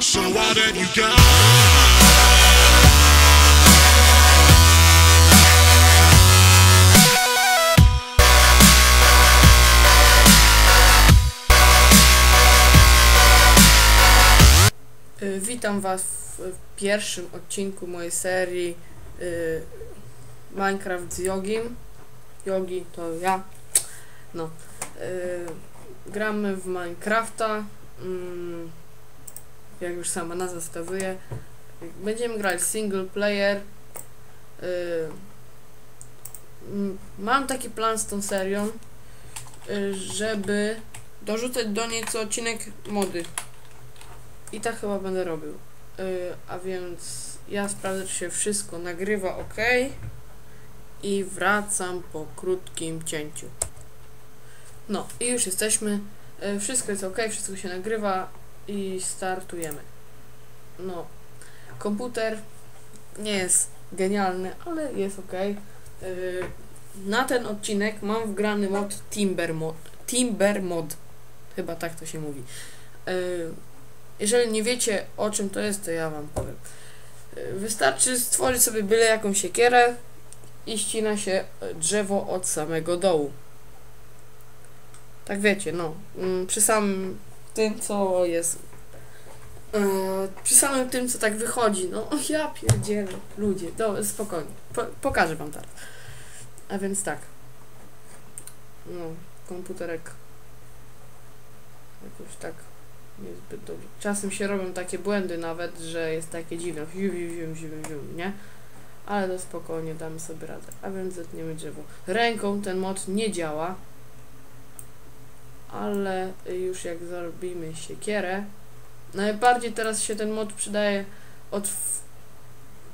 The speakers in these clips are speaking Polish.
So what have you? Y, Witam Was w pierwszym odcinku mojej serii y, Minecraft z Jogim. Jogi to ja. No. Y, gramy w Minecrafta. Mm, jak już sama nazwa wskazuje. Będziemy grać single player. Y, mam taki plan z tą serią, y, żeby dorzucać do niej co odcinek mody. I tak chyba będę robił. Yy, a więc ja sprawdzę, czy się wszystko nagrywa ok. I wracam po krótkim cięciu. No i już jesteśmy. Wszystko jest ok, wszystko się nagrywa i startujemy. No, komputer nie jest genialny, ale jest ok. Yy, na ten odcinek mam wgrany mod Timber Mod. Timber Mod. Chyba tak to się mówi. Yy, jeżeli nie wiecie o czym to jest, to ja wam powiem. Y, Wystarczy stworzyć sobie byle jakąś siekierę i ścina się drzewo od samego dołu. Tak wiecie, no. mm, Przy samym tym, co jest. Yy, przy samym tym, co tak wychodzi, no ja pierdzielę, ludzie, no spokojnie, po, pokażę wam teraz. A więc tak. No, komputerek jakoś tak niezbyt dobrze. Czasem się robią takie błędy nawet, że jest takie dziwne. Ziu, ziu, ziu, ziu, ziu, nie? Ale to spokojnie damy sobie radę. A więc zetniemy drzewo. Ręką ten mod nie działa. Ale już jak zrobimy siekierę. Najbardziej teraz się ten mod przydaje od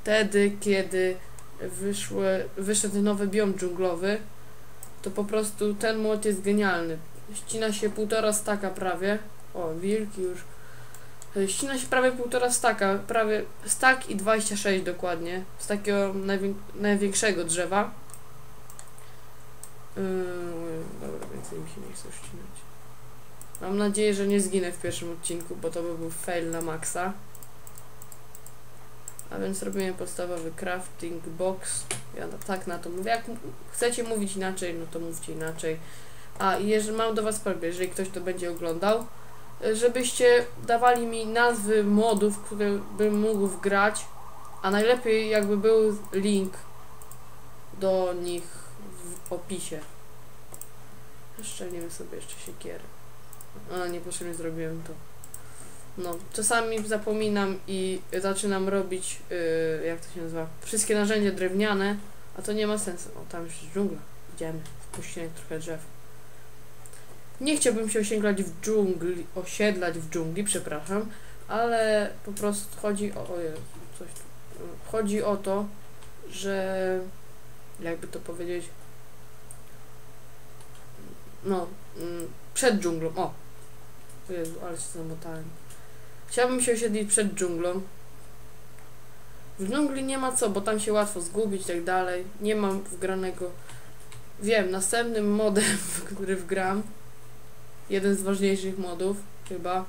wtedy, kiedy wyszły, wyszedł nowy biom dżunglowy. To po prostu ten mod jest genialny. Ścina się półtora staka prawie. O, wilki już. Ścina się prawie półtora staka, prawie stak i 26 dokładnie, z takiego najwię największego drzewa. Yy, dobra, więcej mi się nie chce ścinać. Mam nadzieję, że nie zginę w pierwszym odcinku, bo to by był fail na maksa. A więc robimy podstawowy crafting box. Ja tak na to mówię. Jak chcecie mówić inaczej, no to mówcie inaczej. A jeżeli mam do Was prośbę, jeżeli ktoś to będzie oglądał, żebyście dawali mi nazwy modów, które bym mógł wgrać, a najlepiej jakby był link do nich w opisie. Szczelniemy sobie jeszcze siekierę. A, niepotrzebnie zrobiłem to. No, czasami zapominam i zaczynam robić, yy, jak to się nazywa, wszystkie narzędzia drewniane, a to nie ma sensu. O, tam już jest dżungla. Idziemy, spuścimy trochę drzew. Nie chciałbym się osiedlać w dżungli, osiedlać w dżungli, przepraszam, ale po prostu chodzi o, o Jezu, coś tu. Chodzi o to, że jakby to powiedzieć, no, mm, przed dżunglą, o, Jezu, ale się zamotałem. Chciałbym się osiedlić przed dżunglą. W dżungli nie ma co, bo tam się łatwo zgubić i tak dalej. Nie mam wgranego. Wiem, następnym modem, który wgram, jeden z ważniejszych modów, chyba.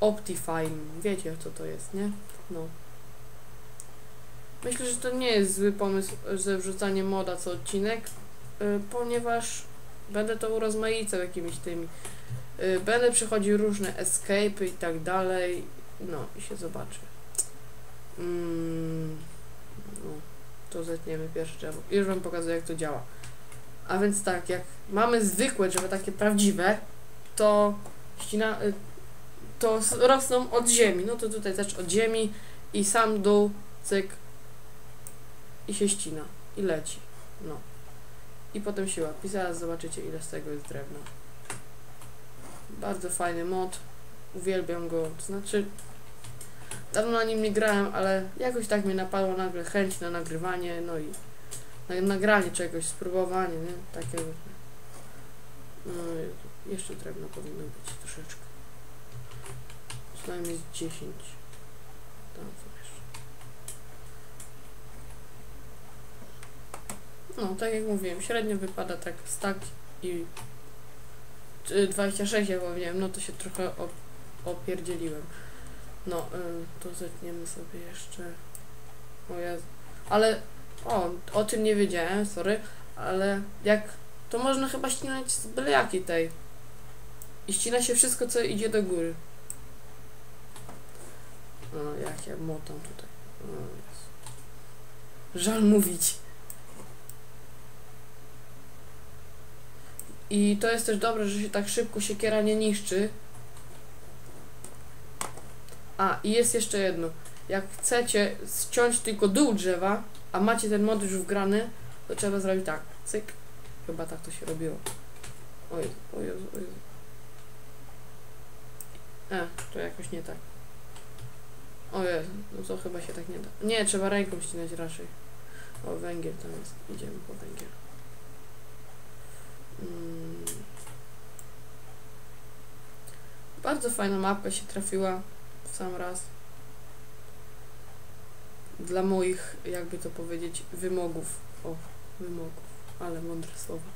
Optifine. Wiecie co to jest, nie? No. Myślę, że to nie jest zły pomysł, że wrzucanie moda co odcinek, y, ponieważ będę to urozmaicał jakimiś tymi. Y, będę przechodził różne escape'y i tak dalej. No i się zobaczy. Mm, no, to zetniemy pierwsze drzewo. Już wam pokazuję jak to działa. A więc tak, jak mamy zwykłe drzewa, takie prawdziwe, to ścina, y, to rosną od ziemi. No to tutaj też od ziemi i sam dół, cyk i się ścina i leci. No. I potem łapi. Zaraz zobaczycie ile z tego jest drewna. Bardzo fajny mod. Uwielbiam go. To znaczy dawno na nim nie grałem, ale jakoś tak mnie napadła nagle chęć na nagrywanie, no i na, nagranie czegoś, spróbowanie, nie? Takiego. No, jeszcze drewno powinno być troszeczkę. Przynajmniej z 10. Tam co jeszcze. No, tak jak mówiłem, średnio wypada tak stack i czy 26 jak powiedziałem, no to się trochę op- opierdzieliłem. No, y, to zetniemy sobie jeszcze. O Jezu. Ale, o, o tym nie wiedziałem, sorry, ale jak, to można chyba ścinać z byle tej. I ścina się wszystko, co idzie do góry. O, jak ja motam tutaj. O, Jezu. Żal mówić. I to jest też dobre, że się tak szybko siekiera nie niszczy. A, i jest jeszcze jedno. Jak chcecie ściąć tylko dół drzewa, a macie ten mod już wgrany, to trzeba zrobić tak. Cyk. Chyba tak to się robiło. Oj, oj, oj. E, to jakoś nie tak. O no to chyba się tak nie da. Nie, trzeba ręką ścinać raczej. O, węgiel tam jest. Idziemy po węgiel. Mm. Bardzo fajna mapa się trafiła w sam raz. Dla moich, jakby to powiedzieć, wymogów. O, wymogów, ale mądre słowa.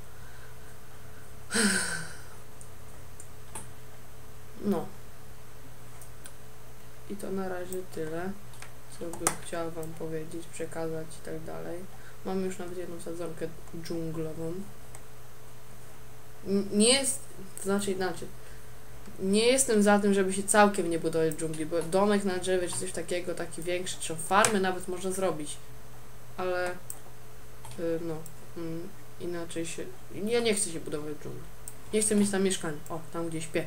No. I to na razie tyle, co bym chciała Wam powiedzieć, przekazać i tak dalej. Mam już nawet jedną sadzonkę dżunglową. Nie jest, to znaczy inaczej. Nie jestem za tym, żeby się całkiem nie budować dżungli, bo domek na drzewie czy coś takiego, taki większy, czy farmy nawet można zrobić. Ale y, no, mm, inaczej się. Ja nie chcę się budować dżungli. Nie chcę mieć tam mieszkania. O, tam gdzie śpię.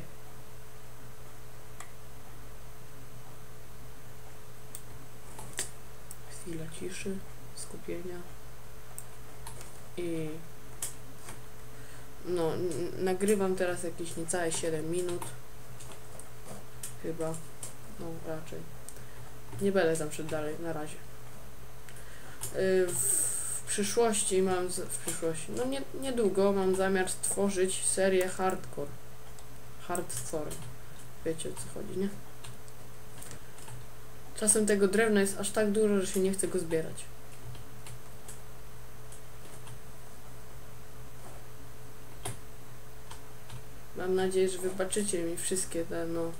Chwila ciszy, skupienia. I nagrywam teraz jakieś niecałe 7 minut. Chyba. No, raczej. Nie będę tam szedł dalej, na razie. Y, W przyszłości mam, z- w przyszłości, no nie, niedługo mam zamiar stworzyć serię hardcore. Hardcore. Wiecie o co chodzi, nie? Czasem tego drewna jest aż tak dużo, że się nie chce go zbierać. Mam nadzieję, że wybaczycie mi wszystkie te, no, y,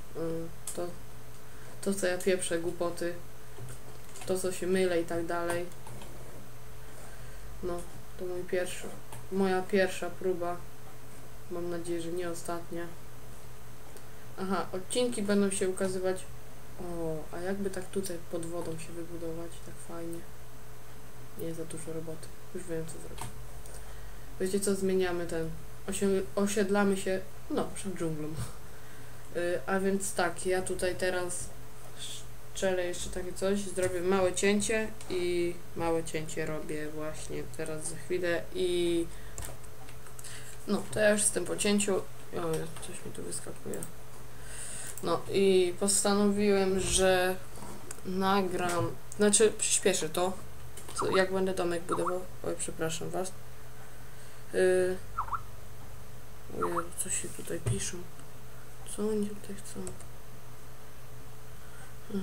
to, to co ja pieprzę, głupoty, to co się mylę i tak dalej. No, to mój pierwszy, moja pierwsza próba. Mam nadzieję, że nie ostatnia. Aha, odcinki będą się ukazywać. O, a jakby tak tutaj pod wodą się wybudować, tak fajnie. Nie za dużo roboty. Już wiem co zrobić. Wiecie co, zmieniamy ten. Osie- osiedlamy się, no, przed dżunglą. Y, a więc tak, ja tutaj teraz szczelę jeszcze takie coś, zrobię małe cięcie i małe cięcie robię właśnie teraz za chwilę i no, to ja już jestem po cięciu. O, coś mi tu wyskakuje. No i postanowiłem, że nagram, znaczy przyspieszę to, jak będę domek budował. Oj, przepraszam was. Yy, co się tutaj piszą? Co oni tutaj chcą? Yy.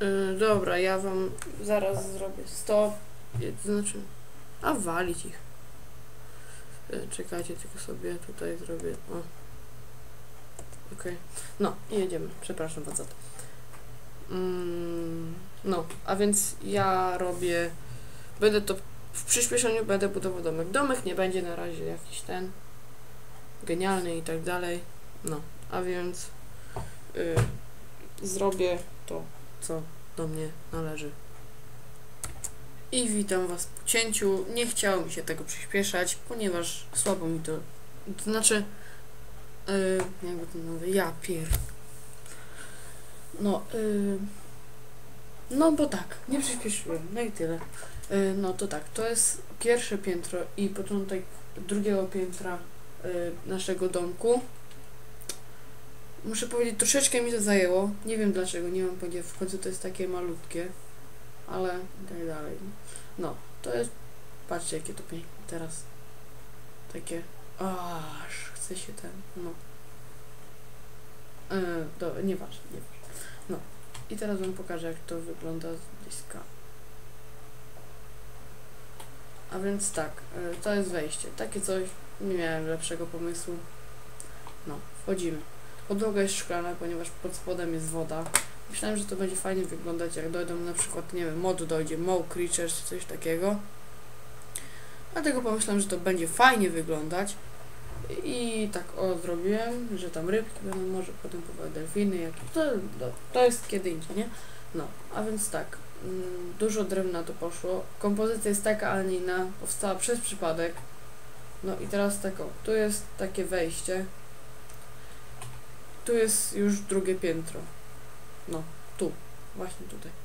Yy, dobra, ja wam zaraz zrobię stop. Znaczy, a walić ich. Yy, czekajcie, tylko sobie tutaj zrobię. O. Okej. No, i jedziemy. Przepraszam was za to. Mm, no, a więc ja robię. Będę to w przyspieszeniu będę budował domek. Domek nie będzie na razie jakiś ten genialny i tak dalej. No, a więc y, zrobię to, co do mnie należy. I witam Was po cięciu. Nie chciało mi się tego przyspieszać, ponieważ słabo mi to. To znaczy. Yy, jakby to mówię, ja pier. No, yy, no bo tak, nie przyspieszyłem, no i tyle. Yy, no to tak, to jest pierwsze piętro i początek drugiego piętra naszego domku. Muszę powiedzieć, troszeczkę mi to zajęło. Nie wiem dlaczego, nie mam pojęcia. W końcu to jest takie malutkie, ale tak dalej. No, to jest. Patrzcie, jakie to piękne teraz. Takie. Aż chce się ten. No. Yy, do, nieważne, nieważne. No. I teraz wam pokażę, jak to wygląda z bliska. a więc tak, y, to jest wejście. Takie coś, nie miałem lepszego pomysłu. No, wchodzimy. Podłoga jest szklana, ponieważ pod spodem jest woda. Myślałem, że to będzie fajnie wyglądać, jak dojdą na przykład, nie wiem, mod dojdzie, Mow Creatures coś takiego. Dlatego pomyślałem, że to będzie fajnie wyglądać. I tak o zrobiłem, że tam rybki będą, może potem powoli delfiny, jakieś. To, to, jest kiedy indziej, nie? No, a więc tak, mm, dużo drewna to poszło. Kompozycja jest taka, a nie inna. Powstała przez przypadek. No i teraz tak o, tu jest takie wejście. Tu jest już drugie piętro. No, tu, właśnie tutaj.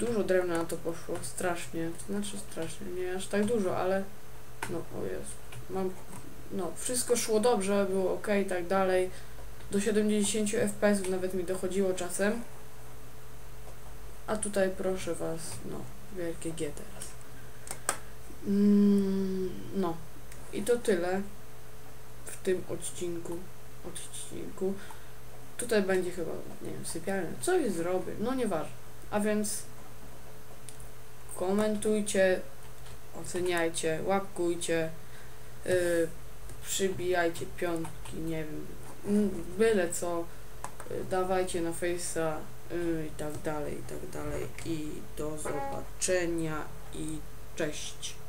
Dużo drewna na to poszło, strasznie, znaczy strasznie, nie aż tak dużo, ale no, o mam, no, wszystko szło dobrze, było ok i tak dalej. Do 70 fps nawet mi dochodziło czasem. A tutaj proszę was, no, wielkie G teraz. Mm, no, i to tyle w tym odcinku. Odcinku. Tutaj będzie chyba, nie wiem, sypialnia. Coś zrobię, no nieważne. A więc komentujcie, oceniajcie, łapkujcie, yy, przybijajcie piątki, nie wiem, byle co, yy, dawajcie na Face'a yy, i tak dalej, i tak dalej. I do zobaczenia i cześć.